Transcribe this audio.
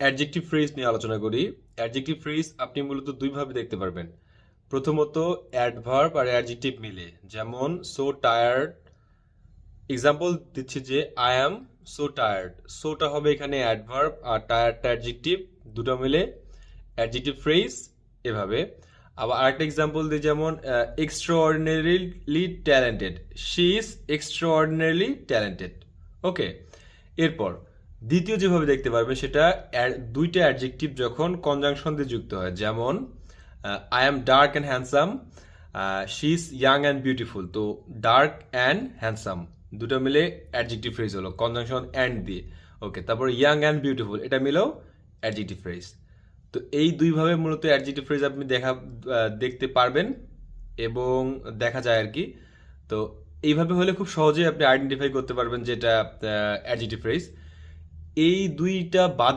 Adjective phrase নিয়ে আলোচনা করি। অ্যাডজেক্টিভ ফ্রেজ আপনি মূলত দুইভাবে দেখতে পারবেন। প্রথমত অ্যাডভার্ব আর অ্যাডজেক্টিভ মিলে। যেমন সো টায়ার্ড এক্সাম্পল দিচ্ছি যে আই অ্যাম সো টায়ার্ড সোটা হবে এখানে অ্যাডভার্ব আর টায়ার্ডটা অ্যাডজেক্টিভ দুটো মিলে। অ্যাডজেক্টিভ ফ্রেজ এভাবে। আবার আরেকটা এক্সাম্পল দিই, যেমন extraordinarily talented she is extraordinarily talented okay এরপর দ্বিতীয় যেভাবে দেখতে পারবে, সেটা দুইটা অ্যাডজেক্টিভ যখন কনজাংশন দিয়ে যুক্ত হয়, যেমন I am dark and handsome she is young and beautiful তো ডার্ক অ্যান্ড হ্যান্ডসাম দুটো মিলে অ্যাডজেক্টিভ ফ্রেজ হলো কনজাংশন অ্যান্ড দিয়ে ওকে তারপর ইয়াং অ্যান্ড বিউটিফুল এটা মিলেও অ্যাডজেক্টিভ ফ্রেজ তো এই দুইভাবে মূলত অ্যাডজেক্টিভ ফ্রেজ আপনি দেখা দেখতে পারবেন এবং দেখা যায় আর কি, তো এইভাবে হলে খুব সহজেই আপনি আইডেন্টিফাই করতে পারবেন যেটা অ্যাডজেক্টিভ ফ্রেজ এই দুইটা বাদে